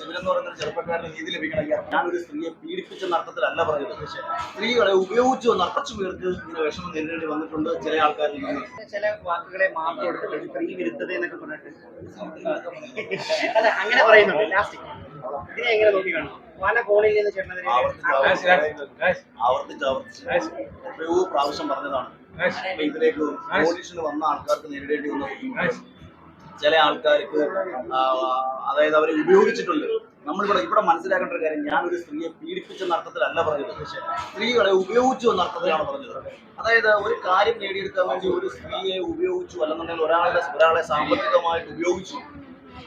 ശിവൻ എന്ന് പറയുന്ന ചെറുപ്പക്കാരന് നീതി ലഭിക്കണമെങ്കിൽ ഞാനൊരു സ്ത്രീയെ പീഡിപ്പിച്ചെന്ന അർത്ഥത്തിലല്ല പറഞ്ഞത്. പക്ഷേ സ്ത്രീകളെ ഉപയോഗിച്ചു എന്ന കുറച്ചു പേർക്ക് ഇങ്ങനെ വിഷമം നേരിടേണ്ടി വന്നിട്ടുണ്ട് ചില ആൾക്കാരിൽ നിന്ന്. ചില വാക്കുകളെ മാറ്റി കൊടുത്തിട്ടുണ്ട് സ്ത്രീ വിരുദ്ധത എന്നൊക്കെ പറഞ്ഞിട്ട്. അല്ല അങ്ങനെ പറയുന്നുണ്ട്. ലാസ്റ്റ് ഇതിനെ എങ്ങനെ നോക്കി കാണണം? പല കോണിൽ നിന്ന് ചേട്ടനെതിരെ ആവർത്തിച്ച് ആവർത്തിച്ച് എത്രയോ പ്രാവശ്യം പറഞ്ഞതാണ്. ഇതിലേക്ക് പോലീസിന് വന്ന ആൾക്കാർക്ക് നേരിടേണ്ടി വന്ന ചില ആൾക്കാർക്ക് അതായത് അവരെ ഉപയോഗിച്ചിട്ടുണ്ട്. നമ്മളിവിടെ ഇവിടെ മനസ്സിലാക്കേണ്ട ഒരു കാര്യം ഞാൻ ഒരു സ്ത്രീയെ പീഡിപ്പിച്ചെന്ന അർത്ഥത്തിലല്ല പറഞ്ഞത്. പക്ഷേ സ്ത്രീകളെ ഉപയോഗിച്ചു എന്ന അർത്ഥത്തിലാണ് പറഞ്ഞത്. അതായത് ഒരു കാര്യം നേടിയെടുക്കാൻ വേണ്ടി ഒരു സ്ത്രീയെ ഉപയോഗിച്ചു അല്ലെന്നുണ്ടെങ്കിൽ ഒരാളുടെ ഒരാളെ സാമ്പത്തികമായിട്ട് ഉപയോഗിച്ചു.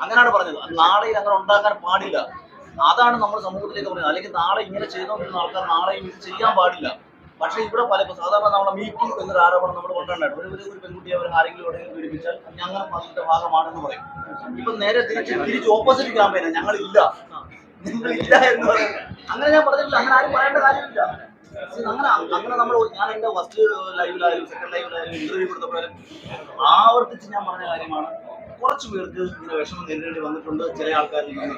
അങ്ങനെയാണ് പറഞ്ഞത്. നാളെയിൽ അങ്ങനെ ഉണ്ടാക്കാൻ പാടില്ല. അതാണ് നമ്മുടെ സമൂഹത്തിലേക്ക് പറയുന്നത്. അല്ലെങ്കിൽ നാളെ ഇങ്ങനെ ചെയ്തുകൊണ്ടിരുന്ന ആൾക്കാർ നാളെയും ഇത് ചെയ്യാൻ പാടില്ല. പക്ഷേ ഇവിടെ പല സാധാരണ നമ്മളെ മീറ്റു എന്നൊരു ആരോപണം നമ്മൾ കൊണ്ടുവന്നിട്ടുണ്ട് ഒരു ഒരു- പെൺകുട്ടിയെ അവർ ആരെങ്കിലും എവിടെയെങ്കിലും പീഡിപ്പിച്ചാൽ ഞങ്ങൾ അതിന്റെ ഭാഗമാണെന്ന് പറയും. ഇപ്പൊ നേരെ തിരിച്ച് തിരിച്ച് ഓപ്പോസിറ്റ് ക്യാമ്പയിന ഞങ്ങളില്ല. ഞങ്ങളില്ല എന്ന് പറയും. അങ്ങനെ ഞാൻ പറഞ്ഞിട്ടില്ല. അങ്ങനെ ആരും പറയേണ്ട കാര്യമില്ല. അങ്ങനെ അങ്ങനെ നമ്മൾ ഞാൻ എന്റെ ഫസ്റ്റ് ലൈവിലായാലും സെക്കൻഡ് ലൈവിലായാലും ഇന്റർവ്യൂ കൊടുത്തപ്പോഴും ആവർത്തിച്ച് ഞാൻ പറഞ്ഞ കാര്യമാണ്. കുറച്ചു പേർക്ക് ഇങ്ങനെ വിഷമം നേരിടേണ്ടി വന്നിട്ടുണ്ട്. ചില ആൾക്കാരിൽ നിന്ന്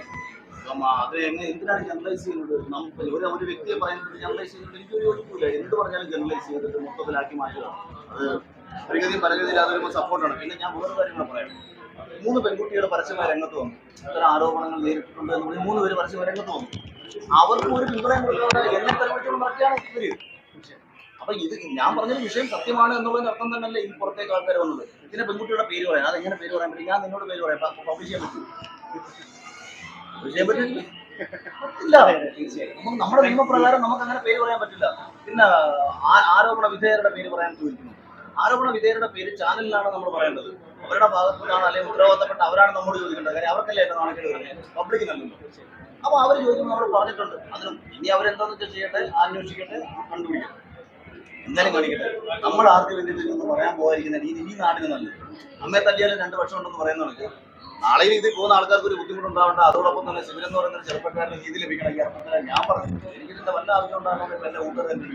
അപ്പം അത് എങ്ങനെ എന്തിനാണ് ജനറലൈസ് ചെയ്യുന്നത്? നമുക്ക് ഒരു ഒരു വ്യക്തിയെ പറയുന്നത് ജനറലൈസ് ചെയ്യുന്നത് എനിക്ക് ഒരു യോജിപ്പില്ല എന്ത് പറഞ്ഞാലും ജനറലൈസ് ചെയ്തിട്ട് മൊത്തത്തിലാക്കി മാറ്റുക. അത് പരിഗതി പരഗതിയിൽ വരുമ്പോൾ സപ്പോർട്ടാണ് പിന്നെ ഞാൻ വേറെ കാര്യങ്ങൾ പറയാം. മൂന്ന് പെൺകുട്ടികൾ പരസ്യമായി രംഗത്ത് വന്നു. ഇത്തരം ആരോപണങ്ങൾ നേരിട്ടിട്ടുണ്ട് എന്ന് പറഞ്ഞ് മൂന്ന് പേര് പരസ്യമായി രംഗത്ത് വന്നു. അവർക്ക് ഒരു പിന്തുണയും കൊടുക്കാതെ എന്നെ തെളിവിച്ചുകൊണ്ട് നടക്കുകയാണ് ഇവർ. അപ്പൊ ഇത് ഞാൻ പറഞ്ഞ വിഷയം സത്യമാണ് എന്നുള്ളതിന് അർത്ഥം തന്നെയല്ല ഈ പുറത്തേക്ക് ആൾക്കാർ വന്നത്. ഇതിനെ പെൺകുട്ടിയുടെ പേര് പറയാം. അത് എങ്ങനെ പേര് പറയാൻ പറ്റും? ഞാൻ നിന്നോട് പേര് പറയാം. പബ്ലിഷ് ചെയ്യാൻ പറ്റും ചെയ്യാൻ പറ്റില്ല പറ്റില്ല അപ്പം നമ്മുടെ നിയമപ്രകാരം നമുക്ക് അങ്ങനെ പേര് പറയാൻ പറ്റില്ല. പിന്നെ ആരോപണ വിധേയരുടെ പേര് പറയാൻ ചോദിക്കുന്നു. ആരോപണ വിധേയരുടെ പേര് ചാനലിലാണ് നമ്മൾ പറയേണ്ടത്. അവരുടെ ഭാഗത്തു നിന്നാണ് അല്ലെങ്കിൽ ഉത്തരവാദിത്തപ്പെട്ട അവരാണ് നമ്മോട് ചോദിക്കേണ്ടത്. കാര്യം അവർക്കല്ലേ എന്റെ നാണക്കേട് പബ്ലിക് നൽകുന്നു അപ്പൊ അവർ ചോദിക്കുമ്പോൾ നമ്മൾ പറഞ്ഞിട്ടുണ്ട്. അതിന് ഇനി അവരെന്താന്ന് വെച്ചാൽ ചെയ്യട്ടെ അന്വേഷിക്കട്ടെ കണ്ടുപിടിക്കട്ടെ. എന്തായാലും കാണിക്കട്ടെ. നമ്മൾ ആർക്ക് വേണ്ടിയിട്ട് പറയാൻ പോകാതിരിക്കുന്ന രീതി ഈ നാടിന് നല്ലത്. അമ്മയെ തല്ലിയാലും രണ്ട് വർഷം ഉണ്ടെന്ന് പറയുന്നതാണ് നാളെയും ഇതിൽ പോകുന്ന ആൾക്കാർക്ക് ഒരു ബുദ്ധിമുട്ടുണ്ടാവണ്ട. അതോടൊപ്പം തന്നെ ശിവൻ എന്ന് പറയുന്ന ചെറുപ്പക്കാരന് നീതി ലഭിക്കണം ഈ അർത്ഥത്തിലാണ് ഞാൻ പറഞ്ഞു എനിക്കിതിന്റെ വല്ല ആവശ്യം ഉണ്ടാകുമ്പോൾ വല്ല ഊട്ടർ തന്നെ